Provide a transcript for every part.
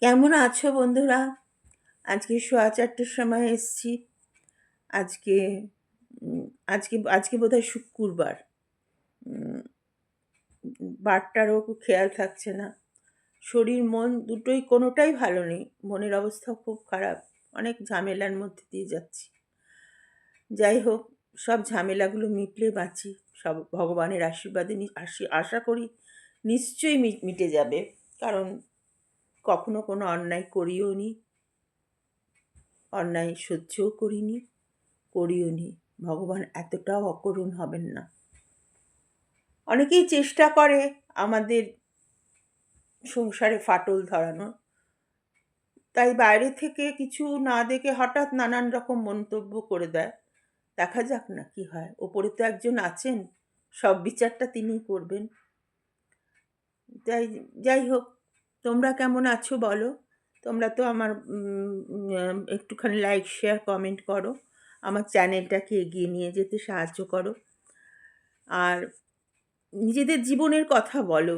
কেমন আছো বন্ধুরা? আজকে সোয়া চারটের সময় এসছি। আজকে আজকে আজকে বোধহয় শুক্রবার। বারটারও খুব খেয়াল থাকছে না। শরীর, মন দুটোই কোনোটাই ভালো নেই। মনের অবস্থা খুব খারাপ। অনেক ঝামেলার মধ্যে দিয়ে যাচ্ছি। যাই হোক, সব ঝামেলাগুলো মিটলে বাঁচি। সব ভগবানের আশীর্বাদে আশি- করি নিশ্চয়ই মিটে যাবে। কারণ কখনো কোনো অন্যায় করিও নি। অন্যায় সহ্যও করিনি করিও নি। ভগবান এতটাও অকরুণ হবেন না। অনেকেই চেষ্টা করে আমাদের সংসারে ফাটল ধরানো তাই বাইরে থেকে কিছু না দেখে হঠাৎ নানান রকম মন্তব্য করে দেয়। দেখা যাক না কি হয়। ওপরে তো একজন আছেন, সব বিচারটা তিনিই করবেন। যাই যাই হোক তোমরা কেমন আছো বলো? তোমরা তো আমার একটুখানি লাইক শেয়ার কমেন্ট করো। আমার চ্যানেলটাকে এগিয়ে নিয়ে যেতে সাহায্য করো। আর নিজেদের জীবনের কথা বলো।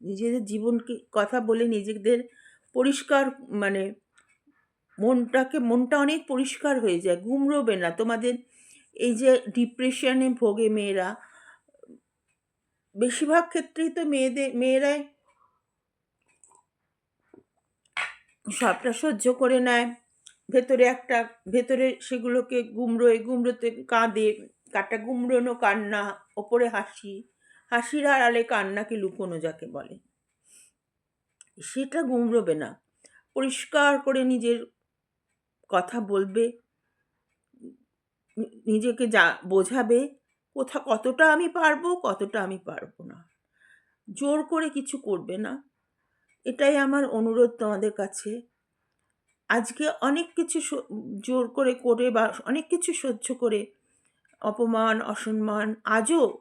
নিজেদের জীবনকে, কথা বলে নিজেদের পরিষ্কার মানে মনটাকে, মনটা অনেক পরিষ্কার হয়ে যায়, ঘুমরোবে না। তোমাদের এই যে ডিপ্রেশনে ভোগে মেয়েরা, বেশিরভাগ ক্ষেত্রেই তো মেয়েদের, মেয়েরাই সবটা সহ্য করে নেয়। ভেতরে একটা, ভেতরে সেগুলোকে গুমড়োয় গুমড়োতে কাঁদে। কাটা গুমড়োনো কান্না, ওপরে হাসি। হাসির আড়ালে কান্নাকে লুকোনো যাকে বলে। সেটা গুমড়োবে না। পরিষ্কার করে নিজের কথা বলবে। নিজেকে যা, বোঝাবে কোথা, কতটা আমি পারব, কতটা আমি পারব না। জোর করে কিছু করবে না। এটাই আমার অনুরোধ তোমাদের কাছে। আজকে অনেক কিছু জোর করে করে বা অনেক কিছু সহ্য করে অপমান, অসম্মান, আজও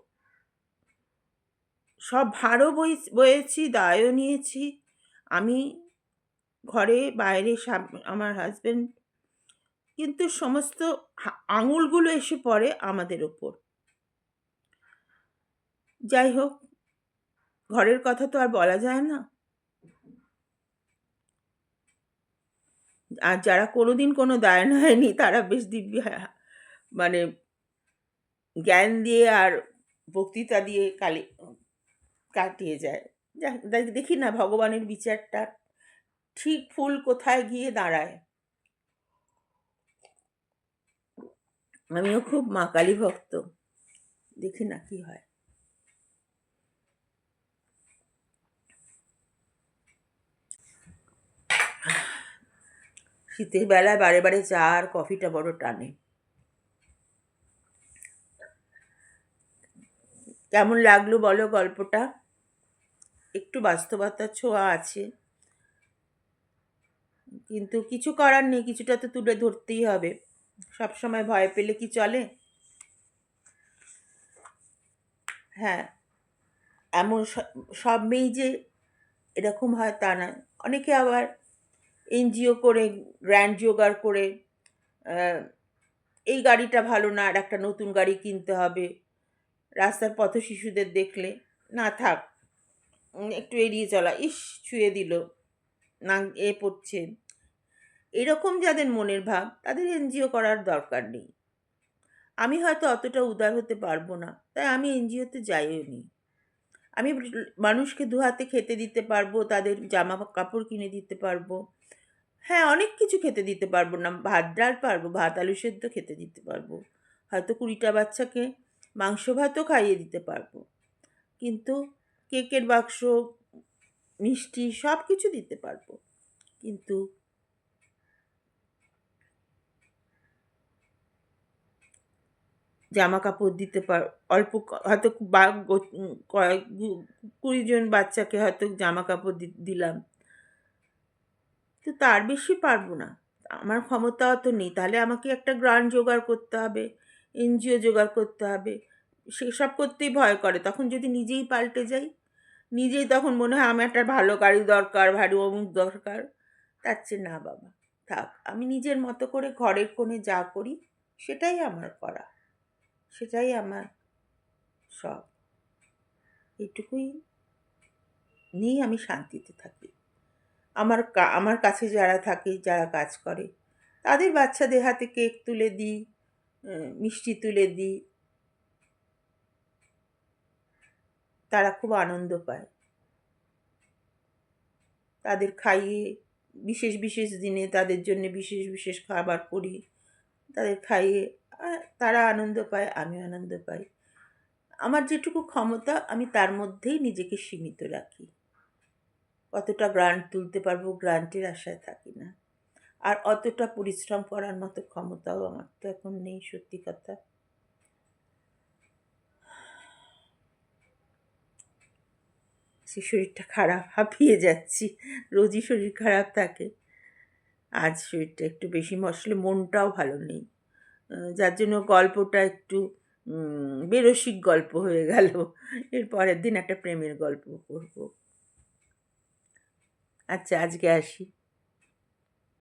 সব ভারও বই, বয়েছি, দায়ও নিয়েছি। আমি ঘরে, বাইরে আমার হাজব্যান্ড কিন্তু সমস্ত আঙুলগুলো এসে পড়ে আমাদের ওপর। যাই হোক, ঘরের কথা তো আর বলা যায় না। আর যারা কোনো দিন কোনো দায় হয়নি তারা বেশ দিব্যি মানে জ্ঞান দিয়ে আর বক্তৃতা দিয়ে কালি, কাটিয়ে যায়। দেখি না ভগবানের বিচারটা ঠিক ফুল কোথায় গিয়ে দাঁড়ায়। আমিও খুব মা কালী ভক্ত। দেখি না কি হয়। শীতের বেলায় বারে বারে চা আর কফিটা বড় টানে। কেমন লাগল বলো গল্পটা? একটু বাস্তবতার ছোঁয়া আছে। কিন্তু কিছু করার নেই, কিছুটা তো তুলে ধরতেই হবে। সব সময় ভয় পেলে কি চলে? হ্যাঁ এমন সব মেয়েই যে এরকম হয় তা নয়। অনেকে আবার এনজিও করে, গ্র্যান্ড জোগাড় করে এই গাড়িটা ভালো না, আর একটা নতুন গাড়ি কিনতে হবে। রাস্তার পথ শিশুদের দেখলে, না থাক একটু এড়িয়ে চলা। ইস, ছুঁয়ে দিল, না, এ পড়ছে। এরকম যাদের মনের ভাব, তাদের এনজিও করার দরকার নেই। আমি হয়তো অতটা উদার হতে পারব না, তাই আমি এনজিওতে যাইও নি। আমি মানুষকে দু হাতে খেতে দিতে পারব, তাদের জামা কাপড় কিনে দিতে পারব। হ্যাঁ অনেক কিছু খেতে দিতে পারব না। ভাত, ডাল পারব, ভাত, আলু সেদ্ধ খেতে দিতে পারব। হয়তো কুড়িটা বাচ্চাকে মাংস ভাতও খাইয়ে দিতে পারব। কিন্তু কেকের বাক্স, মিষ্টি সব কিছু দিতে পারব। কিন্তু জামা কাপড় দিতে পার, অল্প হয়তো বা কয়েক গু- কুড়ি জন বাচ্চাকে হয়তো জামা কাপড় দিলাম। তো তার বেশি পারব না। আমার ক্ষমতা অত নেই। তাহলে আমাকে একটা গ্রান্ট জোগাড় করতে হবে, এনজিও জোগাড় করতে হবে। সেসব করতেই ভয় করে। তখন যদি নিজেই পাল্টে যাই, নিজেই তখন মনে হয় আমার একটা ভালো গাড়ি দরকার, ভারী অমুক দরকার। তার চেয়ে না বাবা। থাক, আমি নিজের মতো করে ঘরের কোণে যা করি, সেটাই আমার করা। সেটাই আমার সব এটুকুই নিয়েই আমি শান্তিতে থাকি। আমার আমার কাছে যারা থাকে, যারা কাজ করে, তাদের বাচ্চাদের হাতে কেক তুলে দিই মিষ্টি তুলে দিই। তারা খুব আনন্দ পায়। তাদের খাইয়ে বিশেষ বিশেষ দিনে তাদের জন্য বিশেষ বিশেষ খাবার করি। তাদের খাইয়ে তারা আনন্দ পায় আমি আনন্দ পাই। আমার যেটুকু ক্ষমতা, আমি তার মধ্যেই নিজেকে সীমিত রাখি। কতটা গ্রান্ট তুলতে পারব গ্রান্টের আশায় থাকি না। আর অতটা পরিশ্রম করার মতো ক্ষমতাও আমার তো এখন নেই, সত্যি কথা। সে শরীরটা খারাপ, হাঁপিয়ে যাচ্ছি। রোজই শরীর খারাপ থাকে। আজ শরীরটা একটু বেশি মশলে, মনটাও ভালো নেই। যার জন্য গল্পটা একটু বেরসিক গল্প হয়ে গেল। এর পরের দিন একটা প্রেমের গল্প করব। আচ্ছা আজকে আসি।